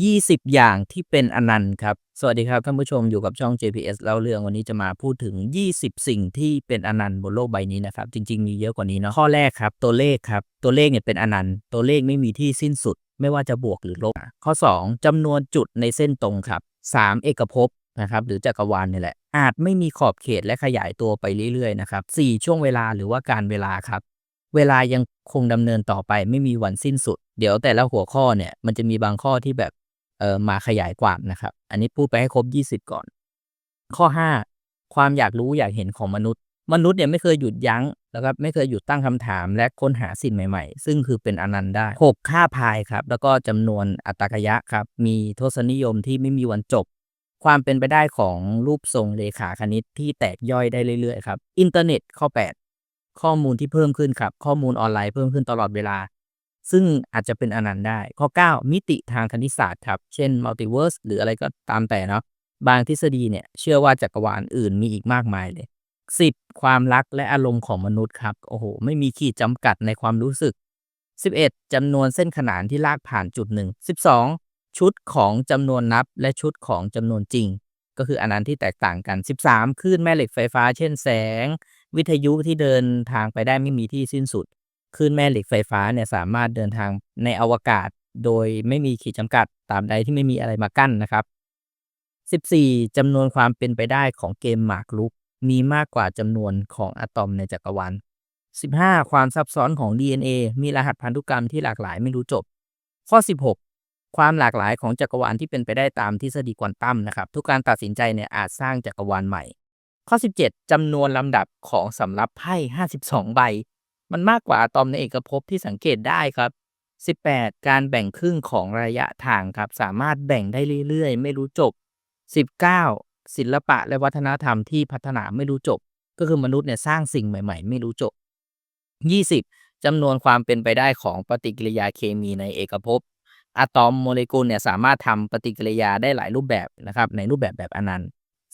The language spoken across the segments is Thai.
20 อย่างที่เป็นอนันต์ครับ สวัสดีครับท่านผู้ชมอยู่กับช่อง JPS เล่าเรื่องวันนี้จะมาพูดถึง 20 สิ่งที่เป็นอนันต์บนโลกใบนี้นะครับ จริง ๆ มีเยอะกว่านี้เนาะข้อแรกครับ ตัวเลขครับ ตัวเลขเนี่ยเป็นอนันต์ ตัวเลขไม่มีที่สิ้นสุด ไม่ว่าจะบวกหรือลบ ข้อ 2จำนวนจุดในเส้นตรงครับ 3 เอกภพนะครับหรือจักรวาลนี่แหละ อาจไม่มีขอบเขตและขยายตัวไปเรื่อยๆนะครับ4ช่วงเวลาหรือว่าการเวลาครับเวลายังคงดำเนินต่อไปไม่มีวันสิ้นสุด เดี๋ยวแต่ละหัวข้อเนี่ยมันจะมีบางข้อที่แบบ เออมาขยายความนะครับ อันนี้พูดไปให้ครบ 20 ก่อน ข้อ 5 ความอยากรู้อยากเห็นของมนุษย์ มนุษย์เนี่ยไม่เคยหยุดยั้งแล้วก็ไม่เคยหยุดตั้งคำถามและค้นหาสิ่งใหม่ๆ ซึ่งคือเป็นอนันต์ได้ 6 ค่าพายครับ แล้วก็จำนวนอัตตกยะครับ มีทศนิยมที่ไม่มีวันจบ ความเป็นไปได้ของรูปทรงเลขาคณิตที่แตกย่อยได้เรื่อยๆครับ อินเทอร์เน็ตข้อ 8 ข้อมูลที่เพิ่มขึ้นครับ ข้อมูลออนไลน์เพิ่มขึ้นตลอดเวลา ซึ่งอาจจะเป็นอนันต์ได้ ข้อ 9 มิติทางคณิตศาสตร์ครับ เช่นมัลติเวิร์สหรืออะไรก็ตามแต่เนาะบางทฤษฎีเนี่ย เชื่อว่าจักรวาลอื่นมีอีกมากมายเลย 10 ความรักและอารมณ์ของมนุษย์ครับ โอ้โห ไม่มีขีดจำกัดในความรู้สึก 11จำนวนเส้นขนานที่ลากผ่านจุดหนึ่ง 12 ชุดของจำนวนนับและชุดของจำนวนจริง ก็คืออันนั้นที่แตกต่างกัน 13 คลื่นแม่เหล็กไฟฟ้า เช่นแสง วิทยุที่เดินทางไปได้ไม่มีที่สิ้นสุด คลื่นแม่เหล็กไฟฟ้าเนี่ยสามารถเดินทางในอวกาศ โดยไม่มีขีดจำกัดตามใดที่ไม่มีอะไรมากั้นนะครับ 14จำนวนความเป็นไปได้ของเกมหมากรุก มีมากกว่าจำนวนของอะตอมในจักรวาล 15 ความซับซ้อนของ DNA มีรหัสพันธุกรรมที่หลากหลายไม่รู้จบ ข้อ 16 ความหลากหลายของจักรวาลที่เป็นไปได้ตามทฤษฎีควอนตัมนะครับ ทุกการตัดสินใจเนี่ยอาจสร้างจักรวาลใหม่ ข้อ 17จำนวนลำดับของสำรับไพ่ 52 ใบ มันมากกว่าอะตอมในเอกภพที่สังเกตได้ครับ 18 การแบ่งครึ่งของระยะทางครับ สามารถแบ่งได้เรื่อยๆ ไม่รู้จบ 19 ศิลปะและวัฒนธรรมที่พัฒนาไม่รู้จบ ก็คือมนุษย์เนี่ยสร้างสิ่งใหม่ ๆ ไม่รู้จบ 20จำนวนความเป็นไปได้ของปฏิกิริยาเคมีในเอกภพอะตอมโมเลกุลเนี่ยสามารถทำปฏิกิริยาได้หลายรูปแบบนะครับ ในรูปแบบแบบอนันต์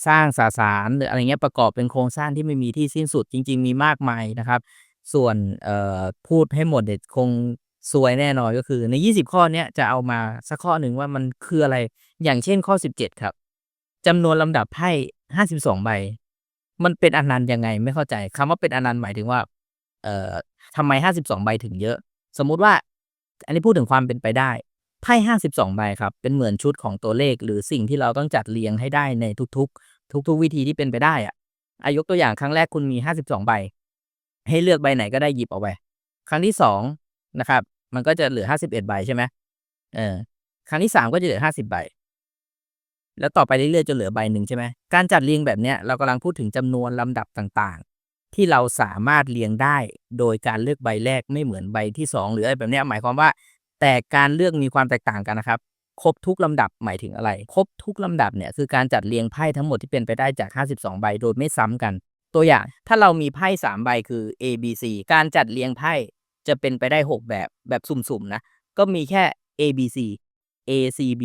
สร้างสสารหรืออะไรเงี้ยประกอบเป็นโครงสร้างที่ไม่มีที่สิ้นสุดจริง ๆ มีมากมายนะครับ ส่วนเอ่อพูดให้หมดเด็ดคงซวยแน่นอนก็คือใน 20 ข้อเนี้ยจะเอามาสักข้อหนึ่งว่ามันคืออะไรอย่างเช่นข้อ 17 ครับจำนวนลำดับไพ่52 ใบ มันเป็นอนันต์ยังไงไม่เข้าใจคำว่าเป็นอนันต์หมายถึงว่า เอ่อทำไม 52 ใบถึงเยอะ สมมุติว่า อันนี้พูดถึงความเป็นไปได้ไพ่52 ใบครับ เป็นเหมือนชุดของตัวเลข หรือสิ่งที่เราต้องจัดเรียงให้ได้ในทุกๆ ทุกๆ วิธีที่เป็นไปได้อะอายกตัวอย่างครั้งแรกคุณมี 52 ใบ ให้เลือกใบไหนก็ได้หยิบเอาไป ครั้งที่2นะครับ มันก็จะเหลือ51ใบใช่ไหมเออ ครั้งที่3ก็จะเหลือ50ใบ แล้วต่อไปเรื่อยๆจนเหลือใบหนึ่งใช่ไหมการจัดเรียงแบบเนี้ยเรากำลังพูดถึงจำนวนลำดับต่างๆ ที่เราสามารถเรียงได้โดยการเลือกใบแรกไม่เหมือนใบที่2หรืออะไรแบบเนี้ยหมายความว่า แต่การเลือกมีความแตกต่างกันนะครับครบทุกลำดับหมายถึงอะไร ครบทุกลำดับเนี่ยคือการจัดเรียงไพ่ทั้งหมดที่เป็นไปได้จาก 52 ใบโดยไม่ซ้ำกัน ตัวอย่างถ้าเรามีไพ่3ใบคือ A B C การจัดเรียงไพ่จะเป็นไปได้6แบบแบบสุ่มๆนะ ก็มีแค่ A B C A C B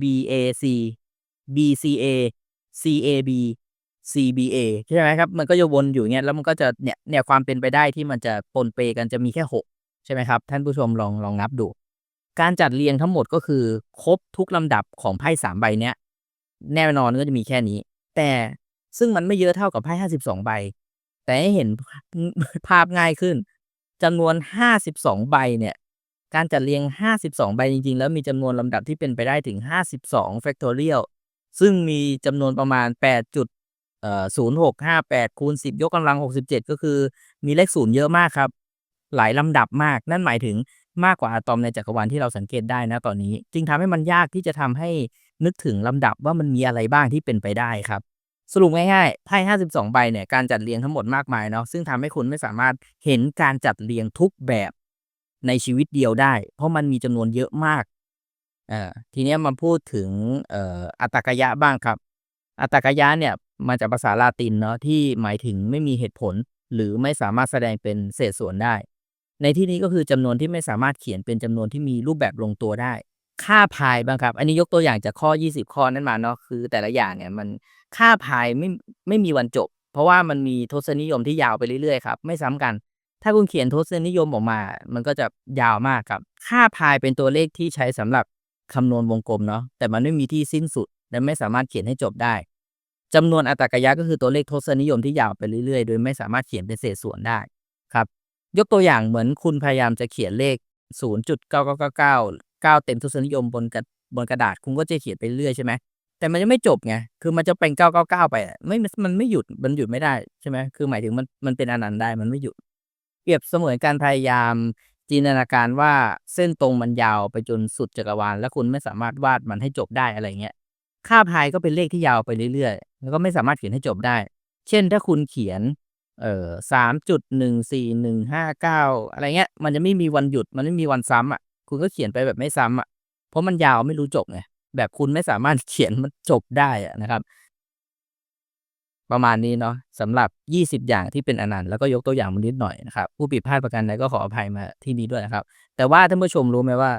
B A C B C A C A B C B A ใช่ไหมครับ มันก็จะวนอยู่เงี้ยแล้วมันก็จะเนี่ยเนี่ยความเป็นไปได้ที่มันจะปนเปกันจะมีแค่6ใช่ไหมครับ ท่านผู้ชมลองลองนับดู การจัดเรียงทั้งหมดก็คือ ครบทุกลำดับของไพ่สามใบเนี้ยแน่นอนก็จะมีแค่นี้ แต่ ซึ่งมันไม่เยอะเท่ากับไพ่ห้าสิบสองใบ แต่ให้เห็นภาพง่ายขึ้นจำนวนห้าสิบสองใบเนี่ย การจัดเรียงห้าสิบสองใบจริง ๆ แล้วมีจำนวนลำดับที่เป็นไปได้ถึงห้าสิบสอง factorial ซึ่งมีจำนวนประมาณแปดจุดเอ่อศูนย์หกห้าแปดคูณสิบยกกำลังหกสิบเจ็ดก็คือมีเลขศูนย์เยอะมากครับ หลายลำดับมาก นั่นหมายถึงมากกว่าอะตอมในจักรวาลที่เราสังเกตได้นะตอนนี้ จึงทำให้มันยากที่จะทำให้นึกถึงลำดับว่ามันมีอะไรบ้างที่เป็นไปได้ครับ สรุปง่ายๆ ไพ่ 52 ใบเนี่ย การจัดเรียงทั้งหมดมากมายเนาะ ซึ่งทำให้คุณไม่สามารถเห็นการจัดเรียงทุกแบบในชีวิตเดียวได้ เพราะมันมีจำนวนเยอะมาก เอ่อ ทีนี้มาพูดถึง เอ่อ อัตกยะบ้างครับ อัตกยะเนี่ย มาจากภาษาลาตินเนาะ ที่หมายถึงไม่มีเหตุผล หรือไม่สามารถแสดงเป็นเศษส่วนได้ ในที่นี้ก็คือจำนวนที่ไม่สามารถเขียนเป็นจำนวนที่มีรูปแบบลงตัวได้ ค่าพายบ้างครับ อันนี้ยกตัวอย่างจากข้อ 20 ข้อนั้นมาเนาะคือแต่ละอย่างเนี่ยมันค่าพายไม่ไม่มีวันจบ เพราะว่ามันมีทศนิยมที่ยาวไปเรื่อยๆครับไม่ซ้ำกัน ถ้าคุณเขียนทศนิยมออกมา มันก็จะยาวมากครับ ค่าพายเป็นตัวเลขที่ใช้สำหรับคำนวณวงกลมเนาะแต่มันไม่มีที่สิ้นสุด และไม่สามารถเขียนให้จบได้จำนวนอัตรากยะก็คือตัวเลขทศนิยมที่ยาวไปเรื่อยๆ โดยไม่สามารถเขียนเป็นเศษส่วนได้ครับ ยกตัวอย่างเหมือนคุณพยายามจะเขียนเลข 0.9999 9เต็มทศนิยมบนกระบนกระดาษคุณก็จะเขียนไปเรื่อยใช่ไหมแต่มันจะไม่จบไงคือมันจะเป็น999ไปอะไม่มันไม่หยุดมันหยุดไม่ได้ใช่ไหมคือหมายถึงมันมันเป็นอนันต์ได้มันไม่หยุด เปรียบเสมือนการพยายามจินตนาการว่าเส้นตรงมันยาวไปจนสุดจักรวาล แล้วคุณไม่สามารถวาดมันให้จบได้อะไรเงี้ยค่าพายก็เป็นเลขที่ยาวไปเรื่อยๆ แล้วก็ไม่สามารถเขียนให้จบได้ เช่นถ้าคุณเขียน เอ่อสามจุดหนึ่งสี่หนึ่งห้าเก้าอะไรเงี้ย มันจะไม่มีวันหยุด มันไม่มีวันซ้ำอะ คุณก็เขียนไปแบบไม่ซ้ำอะ เพราะมันยาวไม่รู้จบไงแบบคุณไม่สามารถเขียนมันจบได้อะนะครับ ประมาณนี้เนาะสำหรับ 20 อย่างที่เป็นอนันต์แล้วก็ยกตัวอย่างมานิดหน่อยนะครับ ผู้ผิดพลาดประการใดก็ขออภัยมาที่นี้ด้วยนะครับ แต่ว่าท่านผู้ชมรู้ไหมว่า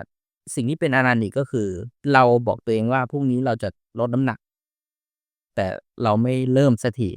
สิ่งที่เป็นอนันต์อีกก็คือ เราบอกตัวเองว่าพรุ่งนี้เราจะลดน้ำหนัก แต่เราไม่เริ่มสักที